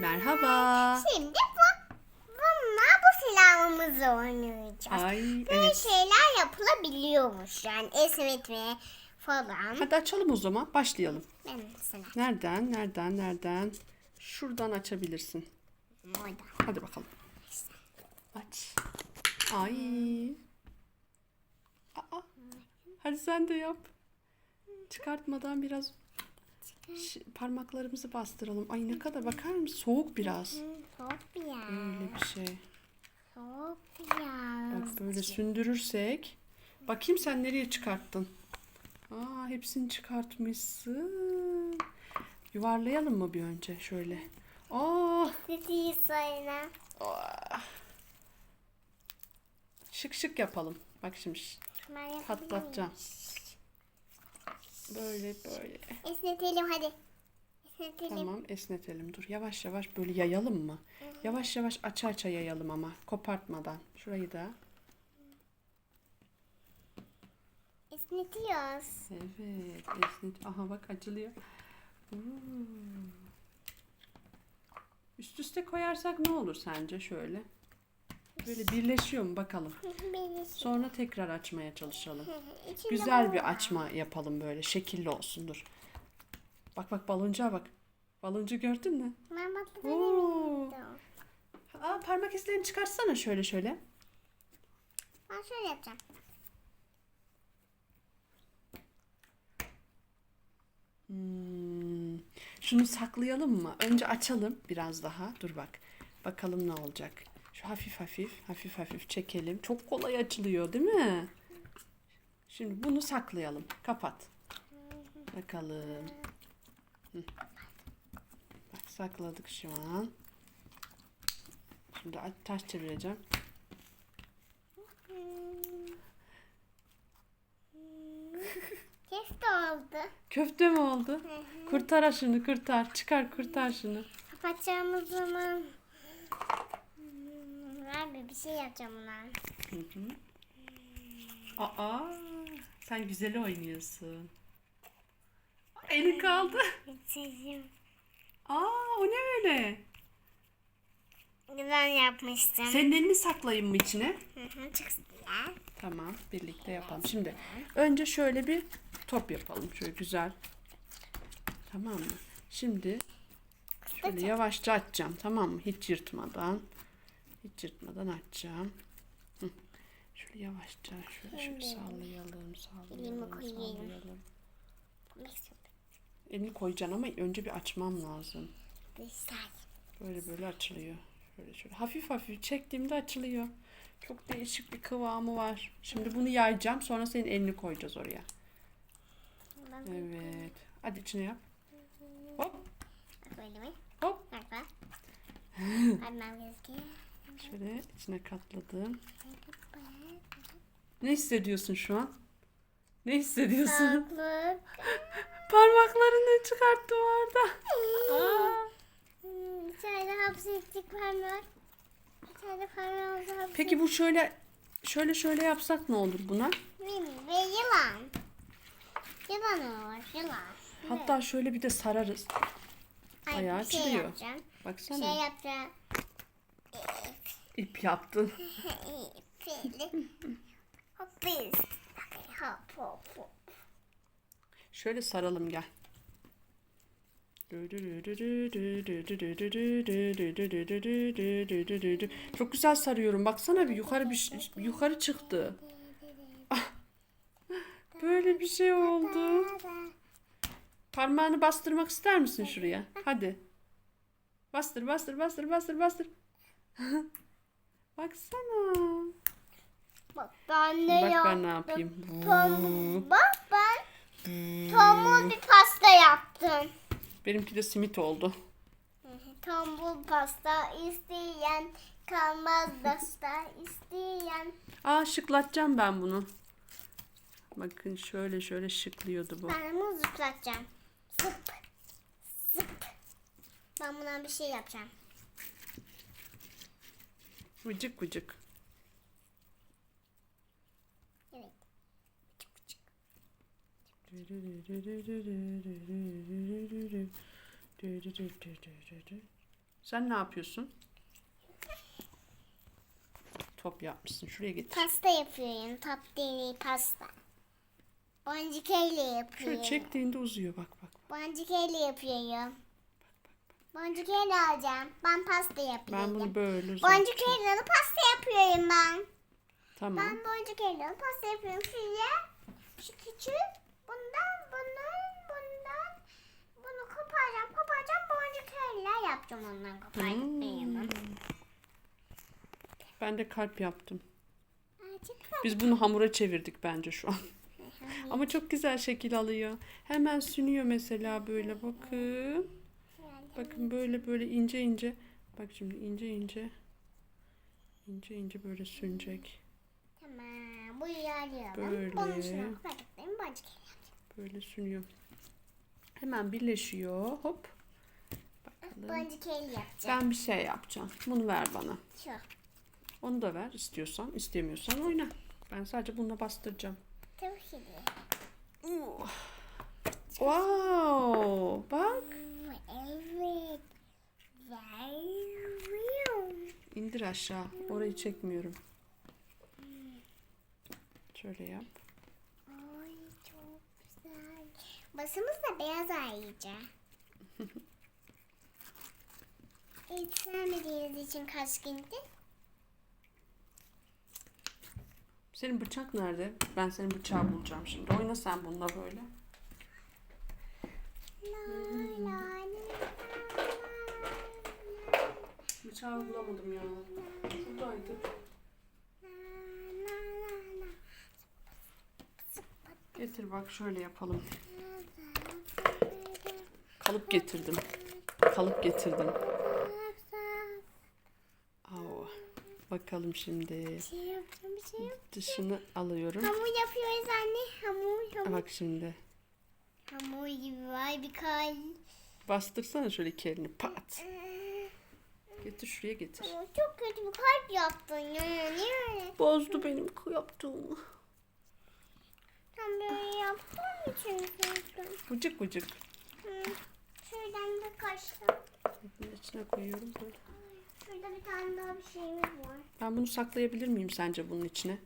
Merhaba. Şimdi bu bununla bu silahımızı oynayacağız. Ay Böyle evet. şeyler yapılabiliyormuş yani esnetme falan. Hadi açalım o zaman. Başlayalım. Ben mesela Nereden? Nereden? Nereden? Şuradan açabilirsin. oradan. Hadi bakalım. Aç. Ay. Aa. Hadi sen de yap. Çıkartmadan biraz parmaklarımızı bastıralım. Ay ne kadar bakar mısın? Soğuk biraz. Soğuk bir yer. Böyle bir şey. Soğuk bir yer. Bak böyle sündürürsek. Bakayım sen nereye çıkarttın? Aa hepsini çıkartmışsın. Yuvarlayalım mı bir önce şöyle? Aa Dediği söyle. şık şık yapalım. Bak şimdi patlatacağım. Böyle böyle. Esnetelim hadi. Esnetelim. Tamam esnetelim. Dur yavaş yavaş böyle yayalım mı? Yavaş yavaş aça aça yayalım ama kopartmadan. Şurayı da. Esnetiyoruz. Evet esnet. Aha bak acılıyor. Hmm. Üst üste koyarsak ne olur sence şöyle? Böyle birleşiyor mu bakalım. Sonra tekrar açmaya çalışalım. Güzel bir açma yapalım böyle şekilli olsun dur. Bak bak baloncuğa bak. Baloncu gördün mü? Oo. Aa, parmak izlerini çıkarsana şöyle şöyle. Ben şöyle yapacağım. Hmm. Şunu saklayalım mı? Önce açalım biraz daha. Dur bak. Bakalım ne olacak. Hafif hafif, hafif hafif çekelim. Çok kolay açılıyor değil mi? Şimdi bunu saklayalım. Kapat. Bakalım. Hı. Bak sakladık şu an. Şimdi ters çevireceğim. Köfte oldu. Köfte mi oldu? Kurtar şunu, kurtar. Çıkar, kurtar şunu. Kapatacağımız zaman Ver bir şey yapacağım. Hı hı. Aa, sen güzel oynuyorsun. Eli kaldı. Sesim. Aa, o ne öyle? Ben yapmıştım. Senin elini saklayayım mı içine? Hı hı, Çok güzel. Tamam, birlikte yapalım. Şimdi önce şöyle bir top yapalım. Şöyle güzel. Tamam mı? Şimdi şöyle yavaşça açacağım. Tamam mı? Hiç yırtmadan. Hiç yırtmadan açacağım. Hı. Şöyle yavaşça şöyle, şöyle sallayalım, sallayalım, sallayalım. Elini koyacaksın ama önce bir açmam lazım. Böyle böyle açılıyor. Şöyle şöyle hafif hafif çektiğimde açılıyor. Çok değişik bir kıvamı var. Şimdi bunu yayacağım. Sonra senin elini koyacağız oraya. Evet. Hadi içine yap. Hop mi? hop. Şöyle içine katladım. Ne hissediyorsun şu an? Ne hissediyorsun? Parmaklarını çıkarttım orada. Aa. Hmm, Bir tane hapsettik parmak. Tane parmağımızı hapsettik. Peki bu şöyle şöyle şöyle yapsak ne olur buna? Ve yılan. Yılan olur. Yılan. Hatta şöyle bir de sararız. Ay, bayağı bir şey açılıyor. yapacağım. Baksana. Şey yapacağım. İp yaptın. Şöyle saralım gel. Çok güzel sarıyorum. Baksana bir yukarı bir yukarı çıktı. Ah. Böyle bir şey oldu. Parmağını bastırmak ister misin şuraya? Hadi. Bastır, bastır, bastır, bastır, bastır. Baksana. Bak ben ne Bak yaptım. ben ne yapayım. Tom, bak ben tombul bir pasta yaptım. Benimki de simit oldu. Tombul pasta isteyen kalmaz dasta isteyen. Aa şıklatacağım ben bunu. Bakın şöyle şöyle şıklıyordu bu. Ben bunu zıplatacağım. Zıp. Zıp. Ben buna bir şey yapacağım. Vıcık vıcık. Evet. Sen ne yapıyorsun? Top yapmışsın. Şuraya getir. Pasta yapıyorum. Top değil pasta. Boncuk elle yapıyorum. Şöyle çektiğinde uzuyor bak bak. Boncuk elle yapıyorum. Boncuk elle alacağım. Ben pasta yapıyorum. Ben bunu böyle Boncuk uzatacağım. elle pasta yapıyorum ben. Tamam. Ben boncuk elle pasta yapıyorum. Şöyle şu küçük bundan bundan bundan bunu koparacağım koparacağım boncuk elle yapacağım ondan koparacağım. Hmm. Ben de kalp yaptım. Biz bunu hamura çevirdik bence şu an. Ama çok güzel şekil alıyor. Hemen sünüyor mesela böyle bakın. Bakın böyle böyle ince ince. Bak şimdi ince ince. İnce ince böyle sünecek. Tamam. Bu yarayalım. Böyle. Bunun. Böyle sünüyor. Hemen birleşiyor. Hop. Bakalım. Ben bir şey yapacağım. Bunu ver bana. Şu. Onu da ver istiyorsan. istemiyorsan oyna. Ben sadece bununla bastıracağım. Tabii ki de. Wow. Bak. Aşağı. Orayı çekmiyorum. Şöyle yap. Ay çok güzel. Basımız da beyaz ayrıca. Hiç sevmediğiniz için kaç gündü? Senin bıçak nerede? Ben senin bıçağı bulacağım şimdi. Oyna sen bununla böyle. Bıçağı bulamadım ya. Şuradaydı. Getir bak şöyle yapalım. Kalıp getirdim. Kalıp getirdim. Au. Bakalım şimdi. Dışını alıyorum. Hamur yapıyoruz anne. Hamur, hamur. Bak şimdi. Hamur gibi vay bir kay. Bastırsana şöyle iki elini. Pat. Getir şuraya getir. Ama çok kötü bir kalp yaptın ya. Niye öyle? Bozdu benim yaptığımı. Tam böyle yaptığım için üzüldüm. Vıcık vıcık. Hı. Şuradan da kaçtım. Bunun içine koyuyorum böyle. Şurada bir tane daha bir şeyimiz var. Ben bunu saklayabilir miyim sence bunun içine?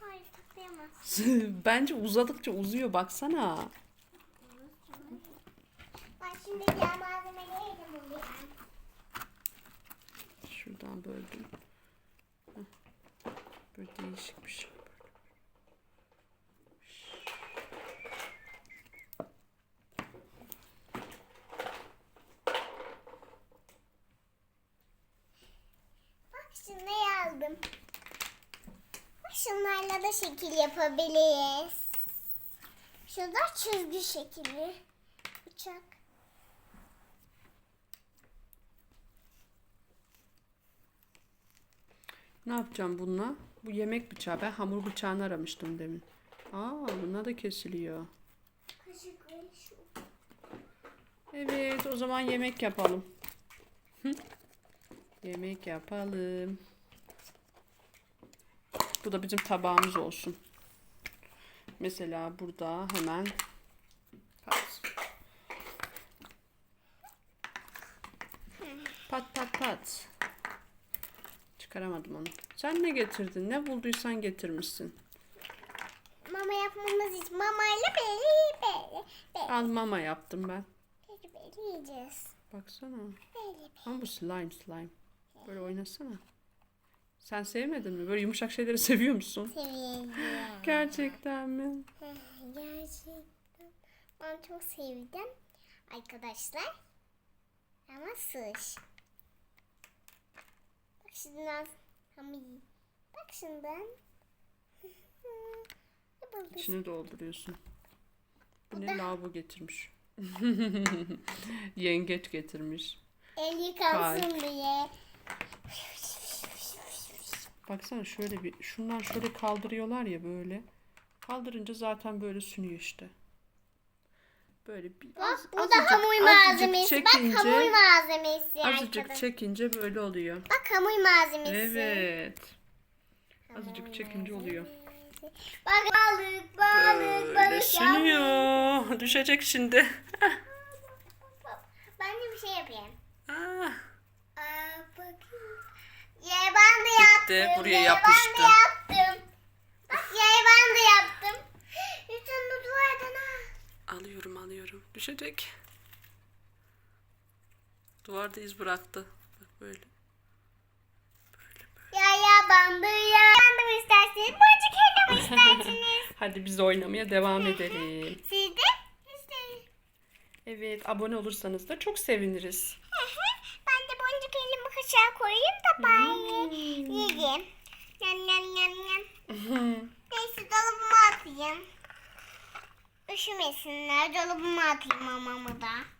Hayır taklayamaz. Bence uzadıkça uzuyor baksana. Ben şimdi diğer Şuradan böldüm. Böyle değişik bir şey. Şimdi yazdım. Şunlarla da şekil yapabiliriz. Şurada çizgi şekili. Uçak. Ne yapacağım bununla? Bu yemek bıçağı. Ben hamur bıçağını aramıştım demin. Aa, bununla da kesiliyor. Evet, o zaman yemek yapalım. Yemek yapalım. Bu da bizim tabağımız olsun. Mesela burada hemen. Pat pat pat. Çıkaramadım onu. Sen ne getirdin? Ne bulduysan getirmişsin. Mama yapmamız için mamayla böyle böyle böyle Al mama yaptım ben. böyle böyle yiyeceğiz. Baksana. Böyle Ama bu slime slime. Böyle oynasana. Sen sevmedin mi? Böyle yumuşak şeyleri seviyor musun? seviyorum. Gerçekten mi? Gerçekten. Ben çok sevdim. Arkadaşlar. Ama sığış. Ama iyi. Bak. Yapalım. İçini dolduruyorsun. Bu Bu ne da- lavabo getirmiş. Yengeç getirmiş. El yıkansın Kalp. diye. Baksana şöyle bir şundan şöyle kaldırıyorlar ya böyle. Kaldırınca zaten böyle sünüyor işte. Böyle bir az, bu da azıcık- hamur azıcık malzemesi. Bak hamur malzemesi Azıcık çekince böyle oluyor. Bak hamur malzemesi. Evet. Azıcık çekince oluyor. Bak balık balık Böyle balık ya. Düşecek şimdi. Ben de bir şey yapayım. Ah, Aa, bakayım. Ye ben de yaptım. Gitti, buraya ye, Ben yapıştı. de yaptım. Düşecek. Duvarda iz bıraktı. Bak böyle. Yaya bandı ya. Bandı mı istersiniz? Boncuk mi istersiniz? Hadi biz oynamaya devam edelim. Siz de? İsteyin. Evet abone olursanız da çok seviniriz. ben de boncuk elimi kaşığa koyayım da bari yiyeyim. Yan yan yan yan. Neyse dolabıma atayım. Üşümesinler dolabıma atayım mamamı da.